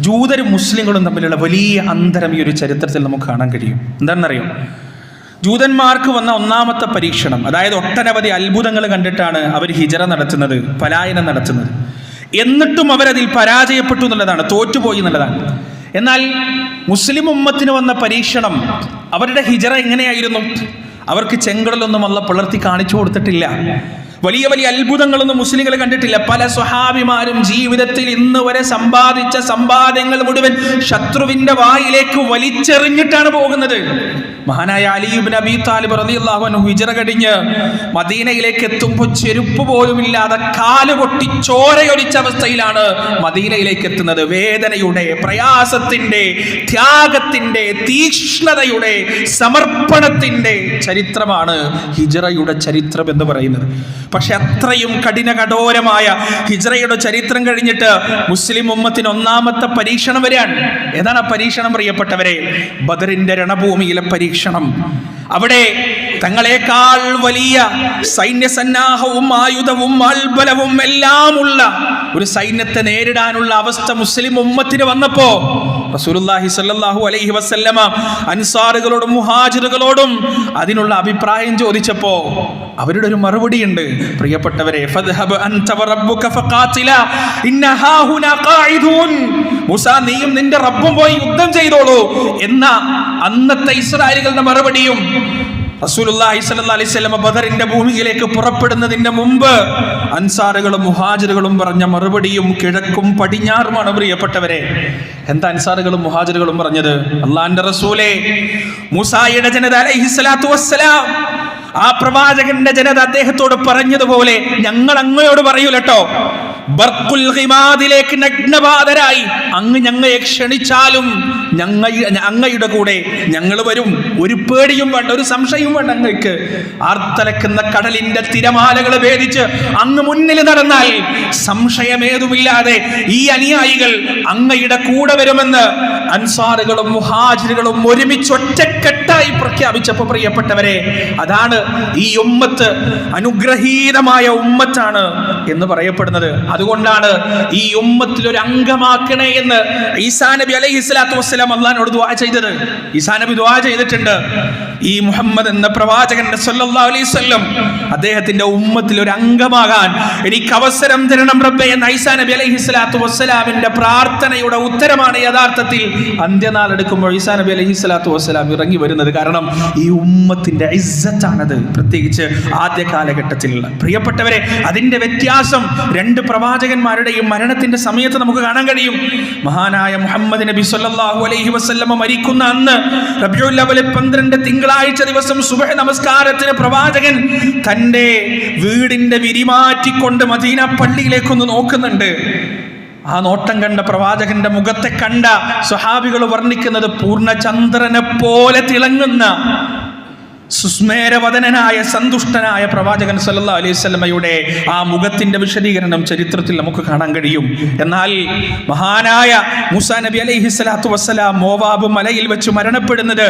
ജൂതരും മുസ്ലിങ്ങളും തമ്മിലുള്ള വലിയ അന്തരം ഈ ഒരു ചരിത്രത്തിൽ നമുക്ക് കാണാൻ കഴിയും. എന്താണെന്നറിയോ? ജൂതന്മാർക്ക് വന്ന ഒന്നാമത്തെ പരീക്ഷണം അതായത് ഒട്ടനവധി അത്ഭുതങ്ങൾ കണ്ടിട്ടാണ് അവർ ഹിജറ നടത്തുന്നത് പലായനം നടത്തുന്നത്. എന്നിട്ടും അവരതിൽ പരാജയപ്പെട്ടു എന്നുള്ളതാണ് തോറ്റുപോയി എന്നുള്ളതാണ്. എന്നാൽ മുസ്ലിം ഉമ്മത്തിന് വന്ന പരീക്ഷണം അവരുടെ ഹിജറ എങ്ങനെയായിരുന്നു? അവർക്ക് ചെങ്കടലൊന്നും അല്ല പിളർത്തി കാണിച്ചു കൊടുത്തിട്ടില്ല. വലിയ വലിയ അത്ഭുതങ്ങളൊന്നും മുസ്ലിങ്ങൾ കണ്ടിട്ടില്ല. പല സ്വഹാബിമാരും ജീവിതത്തിൽ ഇന്ന് വരെ സമ്പാദിച്ച സമ്പാദ്യങ്ങൾ മുഴുവൻ ശത്രുവിന്റെ വായിലേക്ക് വലിച്ചെറിഞ്ഞിട്ടാണ് പോകുന്നത്. മഹാനായ അലിയുബിൻ അബി താലിബ് റളിയല്ലാഹു അൻഹു ഹിജറ കടിഞ്ഞ് മദീനയിലേക്ക് എത്തുമ്പോൾ ചെരുപ്പ് പോലും ഇല്ലാതെ കാൽ പൊട്ടി ചോരയൊലിച്ച അവസ്ഥയിലാണ് മദീനയിലേക്ക് എത്തുന്നത്. വേദനയുടെ പ്രയാസത്തിന്റെ ത്യാഗത്തിന്റെ തീക്ഷ്ണതയുടെ സമർപ്പണത്തിന്റെ ചരിത്രമാണ് ഹിജറയുടെ ചരിത്രം എന്ന് പറയുന്നത്. പക്ഷെ അത്രയും കഠിന കഠോരമായ ഹിജ്റയുടെ ചരിത്രം കഴിഞ്ഞിട്ട് മുസ്ലിം ഉമ്മത്തിന് ഒന്നാമത്തെ പരീക്ഷണം വരികയാണ് ഏതാണ് ആ പരീക്ഷണം പ്രിയപ്പെട്ടവരെ? ബദറിന്റെ രണഭൂമിയിലെ പരീക്ഷണം. അവിടെ തങ്ങളെക്കാൾ വലിയ സൈന്യസന്നാഹവും ആയുധവും ആൽബലവും എല്ലാമുള്ള ഒരു സൈന്യത്തെ നേരിടാനുള്ള അവസ്ഥ മുസ്ലിം ഉമ്മത്തിന് വന്നപ്പോ റസൂലുള്ളാഹി സ്വല്ലല്ലാഹു അലൈഹി വസല്ലമ അൻസാറുകളോടും മുഹാജിറുകളോടും അതിനുള്ള അഭിപ്രായം ചോദിച്ചപ്പോ അവരുടെ ഒരു മറുപടി ഉണ്ട് പ്രിയപ്പെട്ടവരെ ഫദ്ഹബ് ഫഖാതില മൂസ നീയും നിന്റെ റബ്ബും പോയി യുദ്ധം ചെയ്തോളൂ എന്ന അന്നത്തെ ഇസ്രായേലുകളുടെ മറുപടിയും അലൈഹി വസല്ലം ബദറിന്റെ ഭൂമിയിലേക്ക് പുറപ്പെടുന്നതിന്റെ മുമ്പ് അൻസാറുകളും മുഹാജിറുകളും പറഞ്ഞ മറുപടിയും കിഴക്കും പടിഞ്ഞാറുമാണ് പ്രിയപ്പെട്ടവരെ. എന്താ അൻസാറുകളും മുഹാജിറുകളും പറഞ്ഞത്? അള്ളാന്റെ റസൂലേ മൂസായുടെ ജനത അലൈഹി സ്വലാത്തു വസ്സലാം ആ പ്രവാചകന്റെ ജനത അദ്ദേഹത്തോട് പറഞ്ഞതുപോലെ ഞങ്ങൾ അങ്ങയോട് പറയൂലട്ടോ. ബർക്കുൽ നഗ്നപാതരായി അങ്ങ് ഞങ്ങളെ ക്ഷണിച്ചാലും ഞങ്ങ അങ്ങയുടെ കൂടെ ഞങ്ങൾ വരും. ഒരു പേടിയും വേണ്ട ഒരു സംശയവും വേണ്ട അങ്ങക്ക്. ആർത്തലക്കുന്ന കടലിന്റെ തിരമാലകൾ ഭേദിച്ച് അങ്ങ് മുന്നിൽ നടന്നാൽ സംശയമേതുമില്ലാതെ ഈ അനുയായികൾ അങ്ങയുടെ കൂടെ വരുമെന്ന് അൻസാറുകളും മുഹാജിറുകളും ഒരുമിച്ച് ഒറ്റക്കെട്ടായി പ്രഖ്യാപിച്ചപ്പോൾ പ്രിയപ്പെട്ടവരെ അതാണ് ഈ ഉമ്മത്ത് അനുഗ്രഹീതമായ ഉമ്മത്താണ് എന്ന് പറയപ്പെടുന്നത്. അതുകൊണ്ടാണ് ഈ ഉമ്മത്തിൽ ഒരു അംഗമാക്കണേ എന്ന് ഈസാ നബി അലൈഹി സ്വലാത്തു വസ്സലാം അള്ളഹാനോട് ദുആ ചെയ്തത്. ഈസാ നബി ദുആ ചെയ്തിട്ടുണ്ട്. ഈ മുഹമ്മദ് എന്ന പ്രവാചകന്റെ സല്ലല്ലാഹു അലൈഹി വസല്ലം അദ്ദേഹത്തിന്റെ ഉമ്മത്തിൽ ഒരു അംഗമാകാൻ എനിക്ക് അവസരം തരണം റബ്ബെ എന്ന ഈസാ നബി അലൈഹി സ്വലാത്തു വസ്സലാമിന്റെ പ്രാർത്ഥനയുടെ ഉത്തരമാണ് യഥാർത്ഥത്തിൽ അന്ത്യനാൾ എടുക്കുമ്പോൾ ഈസാ നബി അലൈഹി സ്വലാത്തു വസ്സലാം ഇറങ്ങി വരുന്നത് കാരണം ഈ ഉമ്മത്തിന്റെ ഇസ്സത്താണത്. പ്രത്യേകിച്ച് ആദ്യ കാലഘട്ടത്തിലുള്ള പ്രിയപ്പെട്ടവരെ അതിന്റെ വ്യത്യാസം രണ്ട് പ്രവാചകന്മാരുടെയും മരണത്തിന്റെ സമയത്ത് നമുക്ക് കാണാൻ കഴിയും. മഹാനായ മുഹമ്മദ് നബി സല്ലല്ലാഹു അലൈഹി വസല്ലമ മരിക്കുന്ന അന്ന് അവ്വൽ പന്ത്രണ്ട് തിങ്കളാഴ്ച ദിവസം സുബഹ നമസ്കാരത്തിന് പ്രവാചകൻ തന്റെ വീടിന്റെ വിരിമാറ്റിക്കൊണ്ട് മദീന പള്ളിയിലേക്കൊന്ന് നോക്കുന്നുണ്ട്. ആ നോട്ടം കണ്ട പ്രവാചകന്റെ മുഖത്തെ കണ്ട സ്വഹാബികൾ വർണിക്കുന്നത് പൂർണചന്ദ്രനെ പോലെ തിളങ്ങുന്ന സുസ്മേരവദനായ സന്തുഷ്ടനായ പ്രവാചകൻ സല്ലാ അലൈഹി വസല്ലമയുടെ ആ മുഖത്തിന്റെ വിശദീകരണം ചരിത്രത്തിൽ നമുക്ക് കാണാൻ കഴിയും. എന്നാൽ മഹാനായ മുസാ നബി അലൈഹി സ്വലാത്തു വസ്സലാം മോവാബ് മലയിൽ വെച്ച് മരണപ്പെടുന്നത്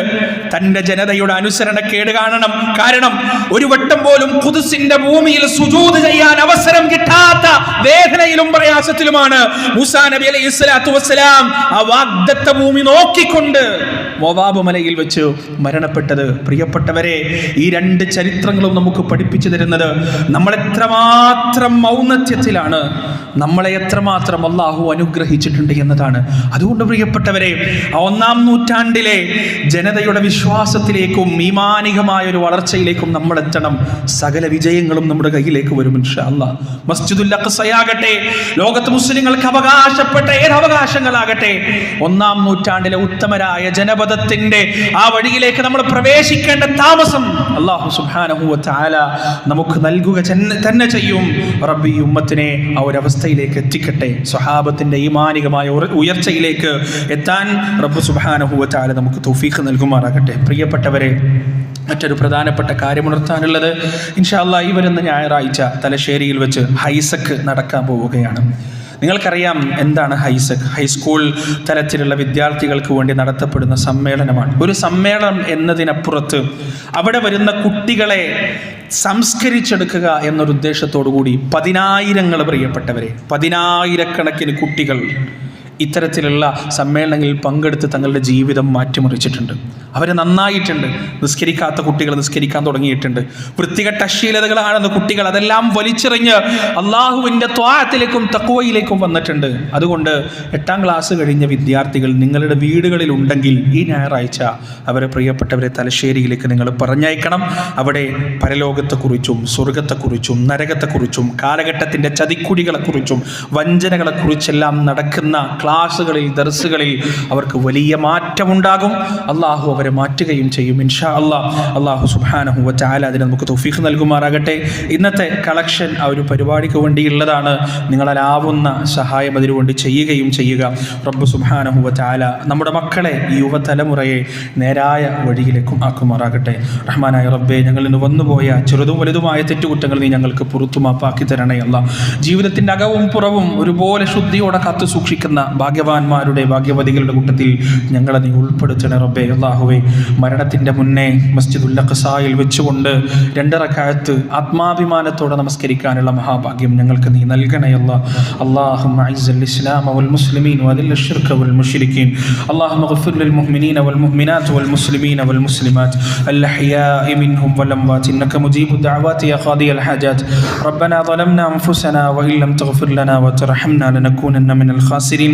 തന്റെ ജനതയുടെ അനുസരണക്കേട് കാണണം. കാരണം ഒരു വട്ടം പോലും കുതിസിന്റെ ഭൂമിയിൽ സുജൂത് ചെയ്യാൻ അവസരം കിട്ടാത്ത വേദനയിലും പ്രയാസത്തിലുമാണ് മുസാ നബി അലൈഹി സ്വലാത്തു വസ്സലാം ആ വാഗ്ദത്ത ഭൂമി നോക്കിക്കൊണ്ട് മോവാബ് മലയിൽ വെച്ച് മരണപ്പെട്ടത്. പ്രിയപ്പെട്ടവരെ ഈ രണ്ട് ചരിത്രങ്ങളും നമുക്ക് പഠിപ്പിച്ചു തരുന്നത് നമ്മൾ എത്രമാത്രം ഔന്നത്യത്തിലാണ് നമ്മളെ എത്രമാത്രം അള്ളാഹു അനുഗ്രഹിച്ചിട്ടുണ്ട് എന്നതാണ്. അതുകൊണ്ട് പ്രിയപ്പെട്ടവരെ ഒന്നാം നൂറ്റാണ്ടിലെ ജനതയുടെ വിശ്വാസത്തിലേക്കും ഈമാനികമായ ഒരു വളർച്ചയിലേക്കും നമ്മൾ എത്തണം സകല വിജയങ്ങളും നമ്മുടെ കയ്യിലേക്ക് വരും ഇൻഷാ അല്ലാ മസ്ജിദുൽ അഖ്സയാകട്ടെ ലോകത്ത് മുസ്ലിങ്ങൾക്ക് അവകാശപ്പെട്ട ഏത് അവകാശങ്ങളാകട്ടെ ഒന്നാം നൂറ്റാണ്ടിലെ ഉത്തമരായ ജനപദത്തിന്റെ ആ വഴിയിലേക്ക് നമ്മൾ പ്രവേശിക്കേണ്ട താമസം അള്ളാഹു സുബ്ഹാനഹു വ തആല നമുക്ക് നൽകുക തന്നെ ചെയ്യും. റബ്ബി ഉമ്മത്തിനെ ആ ഒരു അവസ്ഥയിലേക്ക് എത്തിക്കട്ടെ. സ്വഹാബത്തിന്റെ ഈമാനികമായ ഉയർച്ചയിലേക്ക് എത്താൻ റബ്ബു സുബ്ഹാനഹു വ തആല നമുക്ക് തൗഫീഖ് നൽകുമാറാകട്ടെ. പ്രിയപ്പെട്ടവരെ മറ്റൊരു പ്രധാനപ്പെട്ട കാര്യമുണർത്താനുള്ളത് ഇൻഷാല്ല ഈ വരുന്ന ഞായറാഴ്ച തലശ്ശേരിയിൽ വെച്ച് ഹൈസക്ക് നടക്കാൻ പോവുകയാണ്. നിങ്ങൾക്കറിയാം എന്താണ് ഹൈസെക്? ഹൈസ്കൂൾ തലത്തിലുള്ള വിദ്യാർത്ഥികൾക്ക് വേണ്ടി നടത്തപ്പെടുന്ന സമ്മേളനമാണ്. ഒരു സമ്മേളനം എന്നതിനപ്പുറത്ത് അവിടെ വരുന്ന കുട്ടികളെ സംസ്കരിച്ചെടുക്കുക എന്നൊരു ഉദ്ദേശത്തോടു കൂടി പതിനായിരങ്ങൾ പ്രിയപ്പെട്ടവരെ പതിനായിരക്കണക്കിന് കുട്ടികൾ ഇത്തരത്തിലുള്ള സമ്മേളനങ്ങളിൽ പങ്കെടുത്ത് തങ്ങളുടെ ജീവിതം മാറ്റിമറിച്ചിട്ടുണ്ട്. അവർ നന്നായിട്ടുണ്ട്. നിസ്കരിക്കാത്ത കുട്ടികൾ നിസ്കരിക്കാൻ തുടങ്ങിയിട്ടുണ്ട്. വൃത്തികെട്ട അശ്ലീലതകളാണെന്ന് കുട്ടികൾ അതെല്ലാം വലിച്ചെറിഞ്ഞ് അള്ളാഹുവിന്റെ ത്വാഹത്തിലേക്കും തക്കുവയിലേക്കും വന്നിട്ടുണ്ട്. അതുകൊണ്ട് എട്ടാം ക്ലാസ് കഴിഞ്ഞ വിദ്യാർത്ഥികൾ നിങ്ങളുടെ വീടുകളിൽ ഉണ്ടെങ്കിൽ ഈ ഞായറാഴ്ച അവരെ പ്രിയപ്പെട്ടവരെ തലശ്ശേരിയിലേക്ക് നിങ്ങൾ പറഞ്ഞയക്കണം. അവിടെ പരലോകത്തെക്കുറിച്ചും സ്വർഗത്തെക്കുറിച്ചും നരകത്തെക്കുറിച്ചും കാലഘട്ടത്തിന്റെ ചതിക്കുടികളെക്കുറിച്ചും വഞ്ചനകളെക്കുറിച്ചെല്ലാം നടക്കുന്ന ക്ലാസ്സുകളിൽ ദർസുകളിൽ അവർക്ക് വലിയ മാറ്റമുണ്ടാകും. അള്ളാഹു അവരെ മാറ്റുകയും ചെയ്യും ഇൻഷാ അള്ളാഹ് അള്ളാഹു സുബാനഹു വറ്റാല അതിന് നമുക്ക് തൊഫീഖ് നൽകുമാറാകട്ടെ. ഇന്നത്തെ കളക്ഷൻ ആ ഒരു പരിപാടിക്ക് വേണ്ടിയുള്ളതാണ് നിങ്ങളാവുന്ന സഹായം അതിനുവേണ്ടി ചെയ്യുകയും ചെയ്യുക. റബ്ബു സുബാനഹു വറ്റാല നമ്മുടെ മക്കളെ യുവതലമുറയെ നേരായ വഴിയിലേക്കും ആക്കുമാറാകട്ടെ. റഹ്മാനായ റബ്ബെ ഞങ്ങൾ ഇന്ന് വന്നുപോയ ചെറുതും വലുതുമായ തെറ്റുകുറ്റങ്ങൾ നീ ഞങ്ങൾക്ക് പുറത്തുമാപ്പാക്കി തരണേ അല്ല. ജീവിതത്തിന്റെ അകവും പുറവും ഒരുപോലെ ശുദ്ധിയോടെ കാത്തു സൂക്ഷിക്കുന്ന ഭാഗ്യവാന്മാരുടെ ഭാഗ്യവതികളുടെ കൂട്ടത്തിൽ ഞങ്ങളെ നീ ഉൾപ്പെടുത്തണേ റബ്ബെ അള്ളാഹുവെ മരണത്തിൻ്റെ മുന്നേ മസ്ജിദുൽ അഖസായിൽ വെച്ചുകൊണ്ട് രണ്ടിറക്കാലത്ത് ആത്മാഭിമാനത്തോടെ നമസ്കരിക്കാനുള്ള മഹാഭാഗ്യം ഞങ്ങൾക്ക് നീ നൽകണേ അല്ല اللهم اعز الاسلام والمسلمين واذل الشرك والمشركين اللهم اغفر للمؤمنين والمؤمنات والمسلمين والمسلمات الاحياء منهم والاموات انك مجيب الدعوات يا قاضي الحاجات ربنا ظلمنا انفسنا وان لم تغفر لنا وترحمنا لنكونن من الخاسرين